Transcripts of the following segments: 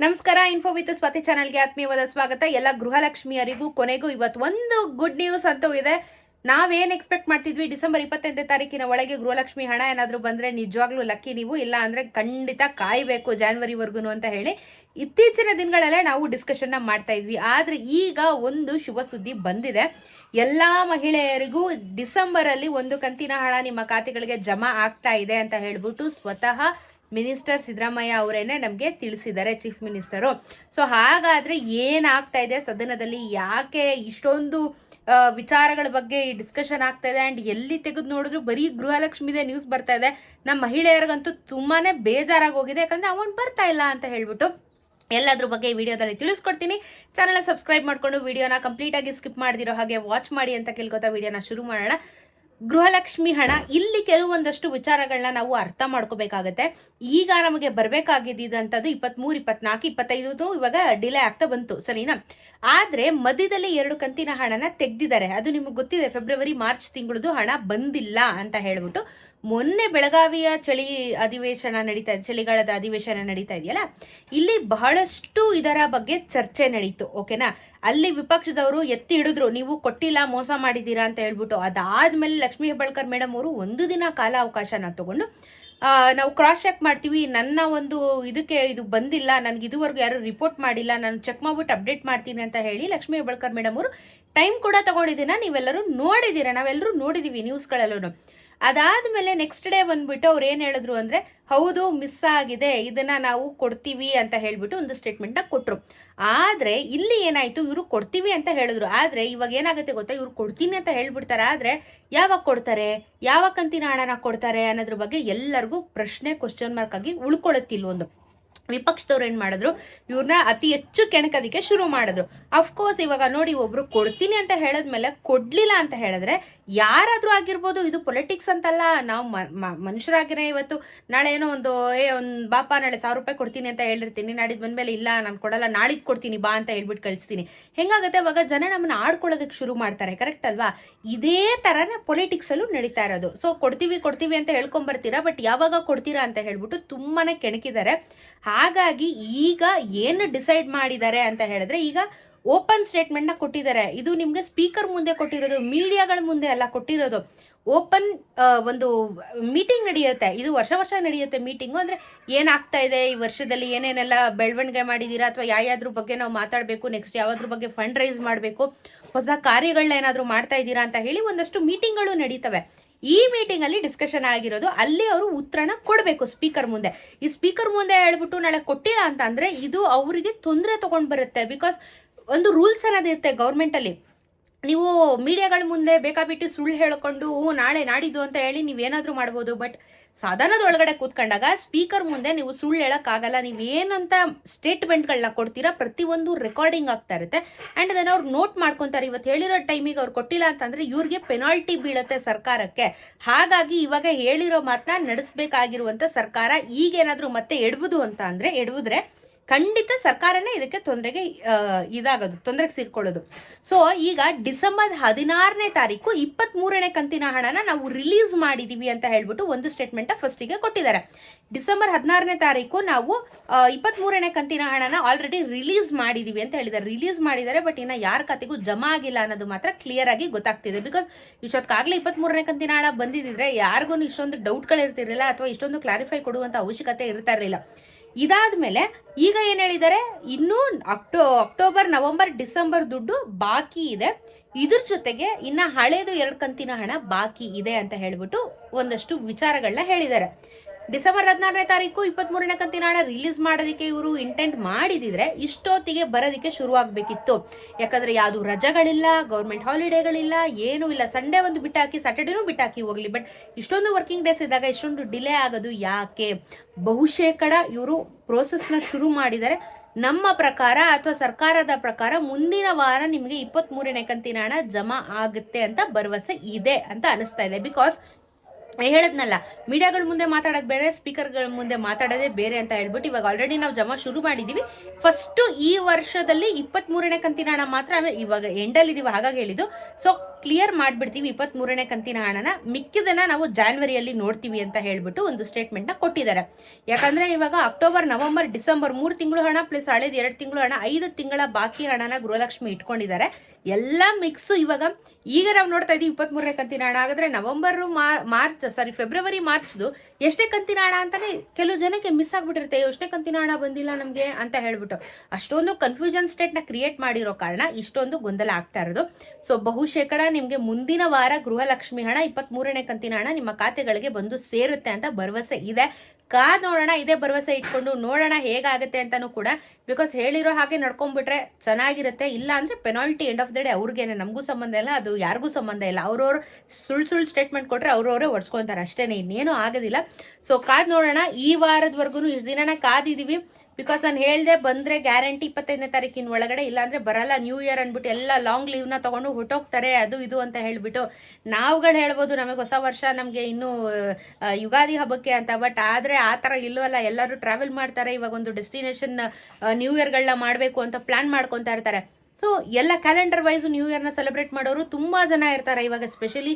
ನಮಸ್ಕಾರ info with Swati ಚಾನಲ್ಗೆ ಆತ್ಮೀಯವಾದ ಸ್ವಾಗತ. ಎಲ್ಲ ಗೃಹಲಕ್ಷ್ಮಿಯರಿಗೂ, ಕೊನೆಗೂ ಇವತ್ತು ಒಂದು ಗುಡ್ ನ್ಯೂಸ್ ಅಂತೂ ಇದೆ. ನಾವೇನ್ ಎಕ್ಸ್ಪೆಕ್ಟ್ ಮಾಡ್ತಿದ್ವಿ? ಡಿಸೆಂಬರ್ ಇಪ್ಪತ್ತೈದನೇ ತಾರೀಕಿನ ಒಳಗೆ ಗೃಹಲಕ್ಷ್ಮಿ ಹಣ ಏನಾದರೂ ಬಂದ್ರೆ ನಿಜವಾಗ್ಲೂ ಲಕ್ಕಿ ನೀವು. ಇಲ್ಲ ಅಂದ್ರೆ ಖಂಡಿತ ಕಾಯಬೇಕು ಜಾನ್ವರಿವರೆಗೂ ಅಂತ ಹೇಳಿ. ಇತ್ತೀಚಿನ ದಿನಗಳಲ್ಲೇ ನಾವು ಡಿಸ್ಕಷನ್ನ ಮಾಡ್ತಾ ಇದ್ವಿ. ಆದ್ರೆ ಈಗ ಒಂದು ಶುಭ ಸುದ್ದಿ ಬಂದಿದೆ. ಎಲ್ಲಾ ಮಹಿಳೆಯರಿಗೂ ಡಿಸೆಂಬರ್ ಅಲ್ಲಿ ಒಂದು ಕಂತಿನ ಹಣ ನಿಮ್ಮ ಖಾತೆಗಳಿಗೆ ಜಮಾ ಆಗ್ತಾ ಇದೆ ಅಂತ ಹೇಳ್ಬಿಟ್ಟು ಸ್ವತಃ ಮಿನಿಸ್ಟರ್ ಸಿದ್ದರಾಮಯ್ಯ ಅವರೇನೆ ನಮಗೆ ತಿಳಿಸಿದ್ದಾರೆ ಚೀಫ್ ಮಿನಿಸ್ಟರು ಸೊ ಹಾಗಾದರೆ ಏನಾಗ್ತಾ ಇದೆ ಸದನದಲ್ಲಿ? ಯಾಕೆ ಇಷ್ಟೊಂದು ವಿಚಾರಗಳ ಬಗ್ಗೆ ಡಿಸ್ಕಷನ್ ಆಗ್ತಾ ಇದೆ? ಆ್ಯಂಡ್ ಎಲ್ಲಿ ತೆಗೆದು ನೋಡಿದ್ರು ಬರೀ ಗೃಹಲಕ್ಷ್ಮಿದೆ ನ್ಯೂಸ್ ಬರ್ತಾ ಇದೆ. ನಮ್ಮ ಮಹಿಳೆಯರಿಗಂತೂ ತುಂಬಾ ಬೇಜಾರಾಗಿ ಹೋಗಿದೆ. ಯಾಕಂದರೆ ಅಮೌಂಟ್ ಬರ್ತಾ ಇಲ್ಲ ಅಂತ ಹೇಳ್ಬಿಟ್ಟು ಎಲ್ಲದ್ರ ಬಗ್ಗೆ ಈ ವಿಡಿಯೋದಲ್ಲಿ ತಿಳಿಸ್ಕೊಡ್ತೀನಿ. ಚಾನಲ್ ಸಬ್ಸ್ಕ್ರೈಬ್ ಮಾಡಿಕೊಂಡು, ವಿಡಿಯೋನ ಕಂಪ್ಲೀಟಾಗಿ ಸ್ಕಿಪ್ ಮಾಡಿದಿರೋ ಹಾಗೆ ವಾಚ್ ಮಾಡಿ ಅಂತ ಕೇಳ್ಕೊತಾ ವಿಡಿಯೋನ ಶುರು ಮಾಡೋಣ. ಗೃಹಲಕ್ಷ್ಮಿ ಹಣ ಇಲ್ಲಿ ಕೆಲವೊಂದಷ್ಟು ವಿಚಾರಗಳನ್ನ ನಾವು ಅರ್ಥ ಮಾಡ್ಕೋಬೇಕಾಗತ್ತೆ. ಈಗ ನಮಗೆ ಬರಬೇಕಾಗಿದ್ದಂಥದ್ದು ಇಪ್ಪತ್ಮೂರು, ಇಪ್ಪತ್ನಾಲ್ಕು, ಇಪ್ಪತ್ತೈದು ಇವಾಗ ಡಿಲೇ ಆಗ್ತಾ ಬಂತು, ಸರಿನಾ? ಆದರೆ ಮಧ್ಯದಲ್ಲಿ ಎರಡು ಕಂತಿನ ಹಣನ ತೆಗ್ದಿದ್ದಾರೆ. ಅದು ನಿಮಗೆ ಗೊತ್ತಿದೆ ಫೆಬ್ರವರಿ ಮಾರ್ಚ್ ತಿಂಗಳದು ಹಣ ಬಂದಿಲ್ಲ ಅಂತ ಹೇಳ್ಬಿಟ್ಟು ಮೊನ್ನೆ ಬೆಳಗಾವಿಯ ಚಳಿ ಅಧಿವೇಶನ ನಡೀತಾ, ಚಳಿಗಾಲದ ಅಧಿವೇಶನ ನಡೀತಾ ಇದೆಯಲ್ಲ, ಇಲ್ಲಿ ಬಹಳಷ್ಟು ಇದರ ಬಗ್ಗೆ ಚರ್ಚೆ ನಡೀತು, ಓಕೆನಾ? ಅಲ್ಲಿ ವಿಪಕ್ಷದವರು ಎತ್ತಿ ಹಿಡಿದ್ರು, ನೀವು ಕೊಟ್ಟಿಲ್ಲ, ಮೋಸ ಮಾಡಿದ್ದೀರಾ ಅಂತ ಹೇಳ್ಬಿಟ್ಟು, ಅದಾದ್ಮೇಲೆ ಲಕ್ಷ್ಮೀ ಹೆಬ್ಬಾಳ್ಕರ್ ಮೇಡಮ್ ಅವರು ಒಂದು ದಿನ ಕಾಲ ಅವಕಾಶನ ತಗೊಂಡು ನಾವು ಕ್ರಾಸ್ ಚೆಕ್ ಮಾಡ್ತೀವಿ, ನನ್ನ ಒಂದು ಇದಕ್ಕೆ ಇದು ಬಂದಿಲ್ಲ, ನನಗೆ ಇದುವರೆಗೂ ಯಾರು ರಿಪೋರ್ಟ್ ಮಾಡಿಲ್ಲ, ನಾನು ಚೆಕ್ ಮಾಡ್ಬಿಟ್ಟು ಅಪ್ಡೇಟ್ ಮಾಡ್ತೀನಿ ಅಂತ ಹೇಳಿ ಲಕ್ಷ್ಮೀ ಹೆಬ್ಬಾಳ್ಕರ್ ಮೇಡಮ್ ಅವರು ಟೈಮ್ ಕೂಡ ತಗೊಂಡಿದ್ದೀನ ನೀವೆಲ್ಲರೂ ನೋಡಿದ್ದೀರಾ, ನಾವೆಲ್ಲರೂ ನೋಡಿದ್ದೀವಿ ನ್ಯೂಸ್ಗಳಲ್ಲೂ ಅದಾದ್ಮೇಲೆ ನೆಕ್ಸ್ಟ್ ಡೇ ಬಂದ್ಬಿಟ್ಟು ಅವ್ರು ಏನು ಹೇಳಿದ್ರು ಅಂದ್ರೆ, ಹೌದು ಮಿಸ್ ಆಗಿದೆ, ಇದನ್ನ ನಾವು ಕೊಡ್ತೀವಿ ಅಂತ ಹೇಳಿಬಿಟ್ಟು ಒಂದು ಸ್ಟೇಟ್ಮೆಂಟ್ನ ಕೊಟ್ಟರು ಆದ್ರೆ, ಇಲ್ಲಿ ಏನಾಯ್ತು, ಇವರು ಕೊಡ್ತೀವಿ ಅಂತ ಹೇಳಿದ್ರು. ಆದ್ರೆ, ಇವಾಗ ಏನಾಗುತ್ತೆ ಗೊತ್ತಾ? ಇವ್ರು ಕೊಡ್ತೀನಿ ಅಂತ ಹೇಳ್ಬಿಡ್ತಾರೆ. ಆದ್ರೆ, ಯಾವಾಗ ಕೊಡ್ತಾರೆ? ಯಾವ ಕಂತಿನ ಹಣನ ಕೊಡ್ತಾರೆ ಅನ್ನೋದ್ರ ಬಗ್ಗೆ ಎಲ್ಲರಿಗೂ ಪ್ರಶ್ನೆ ಕ್ವಶನ್ ಮಾರ್ಕ್ ಆಗಿ ಉಳ್ಕೊಳ್ಳುತ್ತಿಲ್ವೊಂದು ವಿಪಕ್ಷದವ್ರು ಏನು ಮಾಡಿದ್ರು? ಇವ್ರನ್ನ ಅತಿ ಹೆಚ್ಚು ಕೆಣಕೋದಿಕ್ಕೆ ಶುರು ಮಾಡಿದ್ರು. ಅಫ್ಕೋರ್ಸ್ ಇವಾಗ ನೋಡಿ ಒಬ್ರು ಕೊಡ್ತೀನಿ ಅಂತ ಹೇಳಿದ್ಮೇಲೆ ಕೊಡ್ಲಿಲ್ಲ ಅಂತ ಹೇಳಿದ್ರೆ ಯಾರಾದರೂ ಆಗಿರ್ಬೋದು, ಇದು ಪೊಲಿಟಿಕ್ಸ್ ಅಂತಲ್ಲ, ನಾವು ಮನುಷ್ಯರಾಗಿರೋ ಇವತ್ತು ನಾಳೆ ಏನೋ ಒಂದು, ಏ, ಒಂದು ಬಾಪ, ನಾಳೆ ಸಾವಿರ ರೂಪಾಯಿ ಕೊಡ್ತೀನಿ ಅಂತ ಹೇಳಿರ್ತೀನಿ, ನಾಡಿದ್ ಬಂದ್ಮೇಲೆ ಇಲ್ಲ, ನಾನು ಕೊಡಲ್ಲ, ನಾಳಿದ್ ಕೊಡ್ತೀನಿ, ಬಾ ಅಂತ ಹೇಳ್ಬಿಟ್ಟು ಕಳಿಸ್ತೀನಿ. ಹೆಂಗಾಗುತ್ತೆ? ಅವಾಗ ಜನ ನಮ್ಮನ್ನ ಆಡ್ಕೊಳ್ಳೋದಕ್ಕೆ ಶುರು ಮಾಡ್ತಾರೆ ಕರೆಕ್ಟ್ ಅಲ್ವಾ? ಇದೇ ತರನೇ ಪೊಲಿಟಿಕ್ಸಲ್ಲೂ ನಡೀತಾ ಇರೋದು. ಸೊ ಕೊಡ್ತೀವಿ ಕೊಡ್ತೀವಿ ಅಂತ ಹೇಳ್ಕೊಂಡ್ ಬರ್ತೀರಾ ಬಟ್ ಯಾವಾಗ ಕೊಡ್ತೀರಾ ಅಂತ ಹೇಳ್ಬಿಟ್ಟು ತುಂಬಾನೇ ಕೆಣಕಿದ್ದಾರೆ. ಹಾಗಾಗಿ ಈಗ ಏನು ಡಿಸೈಡ್ ಮಾಡಿದ್ದಾರೆ ಅಂತ ಹೇಳಿದ್ರೆ, ಈಗ ಓಪನ್ ಸ್ಟೇಟ್ಮೆಂಟ್ನ ಕೊಟ್ಟಿದ್ದಾರೆ. ಇದು ನಿಮಗೆ ಸ್ಪೀಕರ್ ಮುಂದೆ ಕೊಟ್ಟಿರೋದು ಮೀಡಿಯಾಗಳ ಮುಂದೆ ಅಲ್ಲ, ಕೊಟ್ಟಿರೋದು. ಓಪನ್ ಒಂದು ಮೀಟಿಂಗ್ ನಡೆಯುತ್ತೆ. ಇದು ವರ್ಷ ವರ್ಷ ನಡೆಯುತ್ತೆ ಮೀಟಿಂಗು ಅಂದರೆ ಏನಾಗ್ತಾ ಇದೆ? ಈ ವರ್ಷದಲ್ಲಿ ಏನೇನೆಲ್ಲ ಬೆಳವಣಿಗೆ ಮಾಡಿದ್ದೀರಾ ಅಥವಾ ಯಾವ್ಯಾದ್ರ ಬಗ್ಗೆ ನಾವು ಮಾತಾಡಬೇಕು? ನೆಕ್ಸ್ಟ್ ಯಾವ್ದ್ರ ಬಗ್ಗೆ ಫಂಡ್ ರೈಸ್ ಮಾಡಬೇಕು? ಹೊಸ ಕಾರ್ಯಗಳನ್ನ ಏನಾದರೂ ಮಾಡ್ತಾ ಇದ್ದೀರಾ ಅಂತ ಹೇಳಿ ಒಂದಷ್ಟು ಮೀಟಿಂಗ್ಗಳು ನಡೀತವೆ. ಈ ಮೀಟಿಂಗ್ ಅಲ್ಲಿ ಡಿಸ್ಕಷನ್ ಆಗಿರೋದು ಅಲ್ಲಿ ಅವರು ಉತ್ತರನ ಕೊಡಬೇಕು ಸ್ಪೀಕರ್ ಮುಂದೆ. ಈ ಸ್ಪೀಕರ್ ಮುಂದೆ ಹೇಳ್ಬಿಟ್ಟು ನಾಳೆ ಕೊಟ್ಟಿಲ್ಲ ಅಂತ ಅಂದ್ರೆ ಇದು ಅವರಿಗೆ ತೊಂದರೆ ತಗೊಂಡ್ ಬರುತ್ತೆ ಬಿಕಾಸ್ ಒಂದು ರೂಲ್ಸ್ ಅನ್ನೋದಿರುತ್ತೆ ಗೌರ್ಮೆಂಟ್ ಅಲ್ಲಿ. ನೀವು ಮೀಡಿಯಾಗಳ ಮುಂದೆ ಬೇಕಾಬಿಟ್ಟು ಸುಳ್ಳು ಹೇಳ್ಕೊಂಡು "ಹ್ಞೂ, ನಾಳೆ ನಾಡಿದ್ದು ಅಂತ ಹೇಳಿ ನೀವೇನಾದರೂ ಮಾಡ್ಬೋದು ಬಟ್ ಸಾಧನದ ಒಳಗಡೆ ಕೂತ್ಕೊಂಡಾಗ ಸ್ಪೀಕರ್ ಮುಂದೆ ನೀವು ಸುಳ್ಳು ಹೇಳೋಕ್ಕಾಗಲ್ಲ, ನೀವು ಏನಂತ ಸ್ಟೇಟ್ಮೆಂಟ್ಗಳನ್ನ ಕೊಡ್ತೀರಾ ಪ್ರತಿಯೊಂದು ರೆಕಾರ್ಡಿಂಗ್ ಆಗ್ತಾ ಇರುತ್ತೆ. ಆ್ಯಂಡ್ ಅದನ್ನ ಅವ್ರು ನೋಟ್ ಮಾಡ್ಕೊಂತಾರೆ, ಇವತ್ತು ಹೇಳಿರೋ ಟೈಮಿಗೆ ಅವ್ರು ಕೊಟ್ಟಿಲ್ಲ ಅಂತಂದ್ರೆ ಇವ್ರಿಗೆ ಪೆನಾಲ್ಟಿ ಬೀಳುತ್ತೆ ಸರ್ಕಾರಕ್ಕೆ. ಹಾಗಾಗಿ ಇವಾಗ ಹೇಳಿರೋ ಮಾತನ್ನ ನಡೆಸಬೇಕಾಗಿರುವಂತ ಸರ್ಕಾರ ಈಗೇನಾದ್ರೂ ಮತ್ತೆ ಎಡವುದು ಅಂತ ಅಂದರೆ, ಎಡವುದ್ರೆ ಖಂಡಿತ ಸರ್ಕಾರನೇ ಇದಕ್ಕೆ ತೊಂದರೆಗೆ ಇದಾಗೋದು, ತೊಂದರೆಗೆ ಸಿಕ್ಕೊಳ್ಳೋದು ಸೊ ಈಗ ಡಿಸೆಂಬರ್ ಹದಿನಾರನೇ ತಾರೀಕು ಇಪ್ಪತ್ತ್ ಮೂರನೇ ಕಂತಿನ ಹಣನ ನಾವು ರಿಲೀಸ್ ಮಾಡಿದೀವಿ ಅಂತ ಹೇಳ್ಬಿಟ್ಟು ಒಂದು ಸ್ಟೇಟ್ಮೆಂಟ್ ಫಸ್ಟಿಗೆ ಕೊಟ್ಟಿದ್ದಾರೆ. ಡಿಸೆಂಬರ್ ಹದಿನಾರನೇ ತಾರೀಕು ನಾವು ಇಪ್ಪತ್ತ್ ಮೂರನೇ ಕಂತಿನ ಹಣನ ಆಲ್ರೆಡಿ ರಿಲೀಸ್ ಮಾಡಿದೀವಿ ಅಂತ ಹೇಳಿದ್ದಾರೆ. ರಿಲೀಸ್ ಮಾಡಿದ್ದಾರೆ ಬಟ್ ಇನ್ನು ಯಾರ ಖಾತೆಗೂ ಜಮಾ ಆಗಿಲ್ಲ ಅನ್ನೋದು ಮಾತ್ರ ಕ್ಲಿಯರ್ ಆಗಿ ಗೊತ್ತಾಗ್ತಿದೆ. ಬಿಕಾಸ್ ಇಷ್ಟೊತ್ತಾಗಲೇ ಇಪ್ಪತ್ತ್ ಮೂರನೇ ಕಂತಿನ ಹಣ ಬಂದಿದ್ರೆ ಯಾರಿಗೂ ಇಷ್ಟೊಂದು ಡೌಟ್ಗಳಿರ್ತಿರಲಿಲ್ಲ ಅಥವಾ ಇಷ್ಟೊಂದು ಕ್ಲಾರಿಫೈ ಕೊಡುವಂಥ ಅವಶ್ಯಕತೆ ಇರ್ತಾ ಇರಲಿಲ್ಲ. ಇದಾದ್ಮೇಲೆ ಈಗ ಏನ್ ಹೇಳಿದ್ದಾರೆ ಇನ್ನು ಅಕ್ಟೋ, ಅಕ್ಟೋಬರ್, ನವೆಂಬರ್, ಡಿಸೆಂಬರ್ ದುಡ್ಡು ಬಾಕಿ ಇದೆ. ಇದ್ರ ಜೊತೆಗೆ ಇನ್ನ ಹಳೇದು ಎರಡು ಕಂತಿನ ಹಣ ಬಾಕಿ ಇದೆ ಅಂತ ಹೇಳ್ಬಿಟ್ಟು ಒಂದಷ್ಟು ವಿಚಾರಗಳನ್ನ ಹೇಳಿದ್ದಾರೆ ಡಿಸೆಂಬರ್ ಹದಿನಾರನೇ ತಾರೀಕು ಇಪ್ಪತ್ತ್ ಮೂರನೇ ಕಂತಿನ ಹಣ ರಿಲೀಸ್ ಮಾಡೋದಕ್ಕೆ ಇವರು ಇಂಟೆಂಟ್ ಮಾಡಿದಿದ್ರೆ ಇಷ್ಟೊತ್ತಿಗೆ ಬರೋದಕ್ಕೆ ಶುರುವಾಗಬೇಕಿತ್ತು. ಯಾಕಂದರೆ ಯಾವುದು ರಜೆಗಳಿಲ್ಲ ಗೌರ್ಮೆಂಟ್ ಹಾಲಿಡೇಗಳಿಲ್ಲ ಏನೂ ಇಲ್ಲ. ಸಂಡೇ ಒಂದು ಬಿಟ್ಟಾಕಿ ಸ್ಯಾಟರ್ಡೇನೂ ಬಿಟ್ಟಾಕಿ ಹೋಗ್ಲಿ. ಬಟ್ ಇಷ್ಟೊಂದು ವರ್ಕಿಂಗ್ ಡೇಸ್ ಇದ್ದಾಗ ಇಷ್ಟೊಂದು ಡಿಲೇ ಆಗೋದು ಯಾಕೆ? ಬಹುಶೇಕಡ ಇವರು ಪ್ರೋಸೆಸ್ನ ಶುರು ಮಾಡಿದರೆ ನಮ್ಮ ಪ್ರಕಾರ ಅಥವಾ ಸರ್ಕಾರದ ಪ್ರಕಾರ ಮುಂದಿನ ವಾರ ನಿಮಗೆ ಇಪ್ಪತ್ತ್ ಮೂರನೇ ಕಂತಿನ ಹಣ ಜಮಾ ಆಗುತ್ತೆ ಅಂತ ಭರವಸೆ ಇದೆ ಅಂತ ಅನಿಸ್ತಾ ಇದೆ. ಬಿಕಾಸ್ ಹೇಳದ್ನಲ್ಲ, ಮೀಡಿಯಾಗಳ ಮುಂದೆ ಮಾತಾಡೋದು ಬೇರೆ, ಸ್ಪೀಕರ್ಗಳ ಮುಂದೆ ಮಾತಾಡೋದೇ ಬೇರೆ ಅಂತ ಹೇಳ್ಬಿಟ್ಟು ಇವಾಗ ಆಲ್ರೆಡಿ ನಾವು ಜಮಾ ಶುರು ಮಾಡಿದ್ದೀವಿ ಫಸ್ಟು ಈ ವರ್ಷದಲ್ಲಿ ಇಪ್ಪತ್ತ್ ಮೂರನೇ ಕಂತಿನ ಹಣ ಮಾತ್ರ ಇವಾಗ ಎಂಡಲ್ಲಿ ಇದೀವಿ ಹಾಗಾಗಿ ಹೇಳಿದ್ದು. ಸೊ ಕ್ಲಿಯರ್ ಮಾಡಿಬಿಡ್ತೀವಿ ಇಪ್ಪತ್ತ್ಮೂರನೇ ಕಂತಿನ ಹಣನ. ಮಿಕ್ಕಿದನ್ನ ನಾವು ಜಾನ್ವರಿಯಲ್ಲಿ ನೋಡ್ತೀವಿ ಅಂತ ಹೇಳ್ಬಿಟ್ಟು ಒಂದು ಸ್ಟೇಟ್ಮೆಂಟ್ನ ಕೊಟ್ಟಿದ್ದಾರೆ. ಯಾಕಂದ್ರೆ ಇವಾಗ ಅಕ್ಟೋಬರ್ ನವೆಂಬರ್ ಡಿಸೆಂಬರ್ ಮೂರು ತಿಂಗಳು ಹಣ ಪ್ಲಸ್ ಹಳೇದು ಎರಡು ತಿಂಗಳು ಹಣ, ಐದು ತಿಂಗಳ ಬಾಕಿ ಹಣನ ಗೃಹಲಕ್ಷ್ಮಿ ಇಟ್ಕೊಂಡಿದ್ದಾರೆ. ಎಲ್ಲ ಮಿಕ್ಸ್ ಇವಾಗ, ಈಗ ನಾವು ನೋಡ್ತಾ ಇದ್ದೀವಿ ಇಪ್ಪತ್ಮೂರನೇ ಕಂತಿನ ಹಣ ಹಾಗಾದ್ರೆ ನವೆಂಬರ್ ಮಾರ್ಚ್ ಸಾರಿ ಫೆಬ್ರವರಿ ಮಾರ್ಚ್ದು ಎಷ್ಟೇ ಕಂತಿನ ಹಣ ಅಂತಲೇ ಕೆಲವು ಜನಕ್ಕೆ ಮಿಸ್ ಆಗ್ಬಿಟ್ಟಿರುತ್ತೆ. ಎಷ್ಟೇ ಕಂತಿನ ಹಣ ಬಂದಿಲ್ಲ ನಮಗೆ ಅಂತ ಹೇಳ್ಬಿಟ್ಟು. ಅಷ್ಟೊಂದು ಕನ್ಫ್ಯೂಷನ್ ಸ್ಟೇಟ್ನ ಕ್ರಿಯೇಟ್ ಮಾಡಿರೋ ಕಾರಣ ಇಷ್ಟೊಂದು ಗೊಂದಲ ಆಗ್ತಾ ಇರೋದು. ಸೊ ಬಹುಶೇಕಡ ನಿಮಗೆ ಮುಂದಿನ ವಾರ ಗೃಹಲಕ್ಷ್ಮಿ ಹಣ ಇಪ್ಪತ್ಮೂರನೇ ಕಂತಿನ ಹಣ ನಿಮ್ಮ ಖಾತೆಗಳಿಗೆ ಬಂದು ಸೇರುತ್ತೆ ಅಂತ ಭರವಸೆ ಇದೆ. ಕಾ ನೋಡೋಣ, ಇದೇ ಭರವಸೆ ಇಟ್ಕೊಂಡು ನೋಡೋಣ ಹೇಗಾಗುತ್ತೆ ಅಂತಾನೂ ಕೂಡ ಬಿಕಾಸ್ ಹೇಳಿರೋ ಹಾಗೆ ನಡ್ಕೊಂಡ್ಬಿಟ್ರೆ ಚೆನ್ನಾಗಿರುತ್ತೆ. ಇಲ್ಲ ಅಂದ್ರೆ penalty end of the day ಅವ್ರಿಗೇನೆ, ನಮಗೂ ಸಂಬಂಧ ಇಲ್ಲ, ಅದು ಯಾರಿಗೂ ಸಂಬಂಧ ಇಲ್ಲ. ಅವ್ರವ್ರು ಸುಳ್ಳು ಸುಳ್ಳು ಸ್ಟೇಟ್ಮೆಂಟ್ ಕೊಟ್ಟರೆ ಅವ್ರವರೇ ಒಡ್ಸ್ಕೊತಾರೆ ಅಷ್ಟೇ ಇನ್ನೇನು ಆಗೋದಿಲ್ಲ. ಸೊ ಕಾದ್ ನೋಡೋಣ, ಈ ವಾರದವರೆಗೂ ಇಷ್ಟು ದಿನನ ಕಾದಿದೀವಿ. ಬಿಕಾಸ್ ನಾನು ಹೇಳ್ದೆ ಬಂದ್ರೆ ಗ್ಯಾರಂಟಿ ಇಪ್ಪತ್ತೈದನೇ ತಾರೀಕಿನ ಒಳಗಡೆ, ಇಲ್ಲಾಂದರೆ ಬರಲ್ಲ ನ್ಯೂ ಇಯರ್ ಅಂದ್ಬಿಟ್ಟು ಎಲ್ಲ ಲಾಂಗ್ ಲೀವ್ನ ತೊಗೊಂಡು ಹೊಟ್ಟೋಗ್ತಾರೆ, ಅದು ಇದು ಅಂತ ಹೇಳಿಬಿಟ್ಟು. ನಾವುಗಳು ಹೇಳ್ಬೋದು, ನಮಗೆ ಹೊಸ ವರ್ಷ, ನಮಗೆ ಇನ್ನೂ ಯುಗಾದಿ ಹಬ್ಬಕ್ಕೆ ಅಂತ. ಬಟ್ ಆದರೆ ಆ ಥರ ಇಲ್ಲವಲ್ಲ ಎಲ್ಲರೂ ಟ್ರಾವೆಲ್ ಮಾಡ್ತಾರೆ, ಇವಾಗ ಒಂದು ಡೆಸ್ಟಿನೇಷನ್ ನ್ಯೂ ಇಯರ್ಗಳನ್ನ ಮಾಡಬೇಕು ಅಂತ ಪ್ಲಾನ್ ಮಾಡ್ಕೊತಾ ಇರ್ತಾರೆ. ಸೊ ಎಲ್ಲ ಕ್ಯಾಲೆಂಡರ್ ವೈಸ್ ನ್ಯೂ ಇಯರ್ನ ಸೆಲೆಬ್ರೇಟ್ ಮಾಡೋರು ತುಂಬ ಜನ ಇರ್ತಾರೆ. ಇವಾಗ ಸ್ಪೆಷಲಿ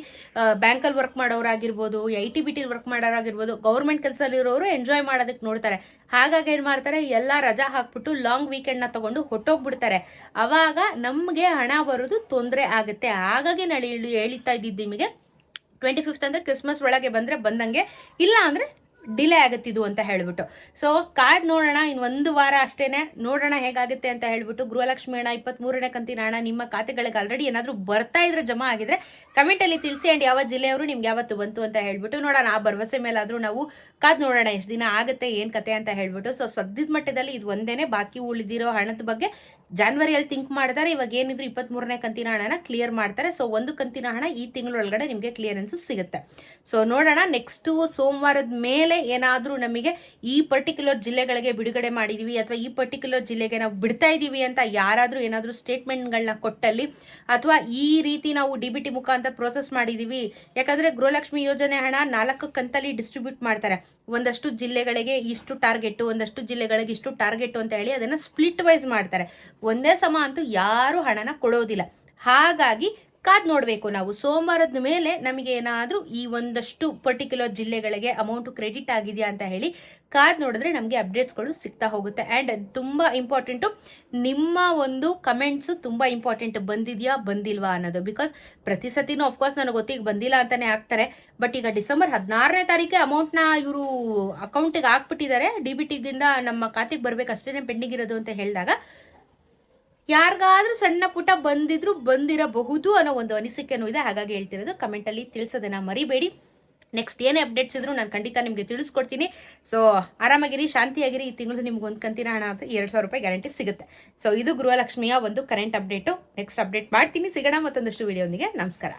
ಬ್ಯಾಂಕಲ್ಲಿ work ಮಾಡೋರಾಗಿರ್ಬೋದು I T B T work ಮಾಡೋರಾಗಿರ್ಬೋದು government ಕೆಲಸದಲ್ಲಿ ಇರೋರು ಎಂಜಾಯ್ ಮಾಡೋದಕ್ಕೆ ನೋಡ್ತಾರೆ. ಹಾಗಾಗಿ ಏನು ಮಾಡ್ತಾರೆ, ಎಲ್ಲ ರಜಾ ಹಾಕ್ಬಿಟ್ಟು ಲಾಂಗ್ ವೀಕೆಂಡ್ನ ತೊಗೊಂಡು ಹೊಟ್ಟೋಗ್ಬಿಡ್ತಾರೆ ಅವಾಗ ನಮಗೆ ಹಣ ಬರೋದು ತೊಂದರೆ ಆಗುತ್ತೆ. ಹಾಗಾಗಿ ನಾನು ಹೇಳಿ ಹೇಳ್ತಾ ಇದ್ದಿದ್ದು ನಿಮಗೆ ಟ್ವೆಂಟಿ ಫಿಫ್ತ್ ಅಂದರೆ ಕ್ರಿಸ್ಮಸ್ ಒಳಗೆ ಬಂದರೆ ಬಂದಂಗೆ, ಇಲ್ಲ ಅಂದರೆ ಡಿಲೇ ಆಗುತ್ತಿದ್ದು ಅಂತ ಹೇಳಿಬಿಟ್ಟು. ಸೊ ಕಾಯ್ದು ನೋಡೋಣ ಇನ್ನು ಒಂದು ವಾರ ಅಷ್ಟೇನೆ ನೋಡೋಣ ಹೇಗಾಗುತ್ತೆ ಅಂತ ಹೇಳಿಬಿಟ್ಟು ಗೃಹಲಕ್ಷ್ಮಿ ಹಣ ಇಪ್ಪತ್ತ್ಮೂರನೇ ಕಂತಿನ ಹಣ ನಿಮ್ಮ ಖಾತೆಗಳಿಗೆ ಆಲ್ರೆಡಿ ಏನಾದರೂ ಬರ್ತಾ ಇದ್ರೆ ಜಮಾ ಆಗಿದ್ರೆ ಕಮೆಂಟಲ್ಲಿ ತಿಳಿಸಿ ಆ್ಯಂಡ್ ಯಾವ ಜಿಲ್ಲೆಯವರು ನಿಮ್ಗೆ ಯಾವತ್ತು ಬಂತು ಅಂತ ಹೇಳ್ಬಿಟ್ಟು ನೋಡೋಣ. ಆ ಭರವಸೆ ಮೇಲಾದರೂ ನಾವು ಕಾದ್ ನೋಡೋಣ. ಎಷ್ಟು ದಿನ ಆಗುತ್ತೆ, ಏನು ಕತೆ ಅಂತ ಹೇಳ್ಬಿಟ್ಟು. ಸೊ ಸದ್ಯದ ಮಟ್ಟದಲ್ಲಿ ಇದು ಒಂದೇನೆ. ಬಾಕಿ ಉಳಿದಿರೋ ಹಣದ ಬಗ್ಗೆ ಜಾನ್ವರಿಯಲ್ಲಿ ಥಿಂಕ್ ಮಾಡ್ತಾರೆ. ಇವಾಗ ಏನಿದ್ರು ಇಪ್ಪತ್ತ್ಮೂರನೇ ಕಂತಿನ ಹಣನ ಕ್ಲಿಯರ್ ಮಾಡ್ತಾರೆ. ಸೊ ಒಂದು ಕಂತಿನ ಹಣ ಈ ತಿಂಗಳೊಳಗಡೆ ನಿಮಗೆ ಕ್ಲಿಯರೆನ್ಸು ಸಿಗುತ್ತೆ. ಸೊ ನೋಡೋಣ. ನೆಕ್ಸ್ಟು ಸೋಮವಾರದ ಮೇಲೆ ಏನಾದರೂ ನಮಗೆ ಈ ಪರ್ಟಿಕ್ಯುಲರ್ ಜಿಲ್ಲೆಗಳಿಗೆ ಬಿಡುಗಡೆ ಮಾಡಿದೀವಿ ಅಥವಾ ಈ ಪರ್ಟಿಕ್ಯುಲರ್ ಜಿಲ್ಲೆಗೆ ನಾವು ಬಿಡ್ತಾ ಇದ್ದೀವಿ ಅಂತ ಯಾರಾದರೂ ಏನಾದರೂ ಸ್ಟೇಟ್ಮೆಂಟ್ಗಳನ್ನ ಕೊಟ್ಟಲ್ಲಿ ಅಥವಾ ಈ ರೀತಿ ನಾವು ಡಿ ಬಿ ಟಿ ಮುಖಾಂತರ ಪ್ರೋಸೆಸ್ ಮಾಡಿದೀವಿ. ಯಾಕಂದರೆ ಗೃಹಲಕ್ಷ್ಮಿ ಯೋಜನೆ ಹಣ ನಾಲ್ಕು ಕಂತಲ್ಲಿ ಡಿಸ್ಟ್ರಿಬ್ಯೂಟ್ ಮಾಡ್ತಾರೆ. ಒಂದಷ್ಟು ಜಿಲ್ಲೆಗಳಿಗೆ ಇಷ್ಟು ಟಾರ್ಗೆಟು ಒಂದಷ್ಟು ಜಿಲ್ಲೆಗಳಿಗೆ ಇಷ್ಟು ಟಾರ್ಗೆಟು ಅಂತ ಹೇಳಿ ಅದನ್ನು ಸ್ಪ್ಲಿಟ್ ವೈಸ್ ಮಾಡ್ತಾರೆ. ಒಂದೇ ಸಮ ಅಂತೂ ಯಾರು ಹಣನ ಕೊಡೋದಿಲ್ಲ. ಹಾಗಾಗಿ ಕಾದ್ ನೋಡಬೇಕು ನಾವು. ಸೋಮವಾರದ ಮೇಲೆ ನಮಗೆ ಏನಾದರೂ ಈ ಒಂದಷ್ಟು ಪರ್ಟಿಕ್ಯುಲರ್ ಜಿಲ್ಲೆಗಳಿಗೆ ಅಮೌಂಟ್ ಕ್ರೆಡಿಟ್ ಆಗಿದೆಯಾ ಅಂತ ಹೇಳಿ ಕಾದ್ ನೋಡಿದ್ರೆ ನಮಗೆ ಅಪ್ಡೇಟ್ಸ್ಗಳು ಸಿಗ್ತಾ ಹೋಗುತ್ತೆ. ಆ್ಯಂಡ್ ತುಂಬ ಇಂಪಾರ್ಟೆಂಟು ನಿಮ್ಮ ಒಂದು ಕಮೆಂಟ್ಸು ತುಂಬ ಇಂಪಾರ್ಟೆಂಟ್ ಬಂದಿದೆಯಾ, ಬಂದಿಲ್ವಾ ಅನ್ನೋದು. ಬಿಕಾಸ್ ಪ್ರತಿ ಸತಿನೂ ಅಫ್ಕೋರ್ಸ್ ನನಗೆ ಗೊತ್ತಿಗೆ ಬಂದಿಲ್ಲ ಅಂತಲೇ ಹಾಕ್ತಾರೆ ಬಟ್ ಈಗ ಡಿಸೆಂಬರ್ ಹದಿನಾರನೇ ತಾರೀಕೆ ಅಮೌಂಟ್ನ ಇವರು ಅಕೌಂಟಿಗೆ ಹಾಕ್ಬಿಟ್ಟಿದ್ದಾರೆ. ಡಿ ಬಿ ಟಿಗಿಂದ ನಮ್ಮ ಖಾತೆಗೆ ಬರಬೇಕು ಅಷ್ಟೇ ಪೆಂಡಿಂಗ್ ಇರೋದು ಅಂತ ಹೇಳಿದಾಗ ಯಾರಿಗಾದ್ರೂ ಸಣ್ಣ ಪುಟ ಬಂದಿದ್ರು ಬಂದಿರಬಹುದು ಅನ್ನೋ ಒಂದು ಅನಿಸಿಕೆನೂ ಇದೆ. ಹಾಗಾಗಿ ಹೇಳ್ತಿರೋದು ಕಮೆಂಟಲ್ಲಿ ತಿಳಿಸೋದನ್ನ ಮರಿಬೇಡಿ. ನೆಕ್ಸ್ಟ್ ಏನೇ ಅಪ್ಡೇಟ್ಸ್ ಇದ್ರು ನಾನು ಖಂಡಿತ ನಿಮಗೆ ತಿಳಿಸ್ಕೊಡ್ತೀನಿ. ಸೊ ಆರಾಮಾಗಿರಿ, ಶಾಂತಿಯಾಗಿರಿ. ಈ ತಿಂಗಳು ನಿಮ್ಗೆ ಒಂದು ಕಂತಿನ ಹಣ ಅಂತ ಎರಡು ಸಾವಿರ ರೂಪಾಯಿ ಗ್ಯಾರಂಟಿ ಸಿಗುತ್ತೆ. ಸೊ ಇದು ಗೃಹಲಕ್ಷ್ಮಿಯ ಒಂದು ಕರೆಂಟ್ ಅಪ್ಡೇಟು ನೆಕ್ಸ್ಟ್ ಅಪ್ಡೇಟ್ ಮಾಡ್ತೀನಿ. ಸಿಗೋಣ ಮತ್ತೊಂದಷ್ಟು ವಿಡಿಯೋನಿಗೆ ನಮಸ್ಕಾರ.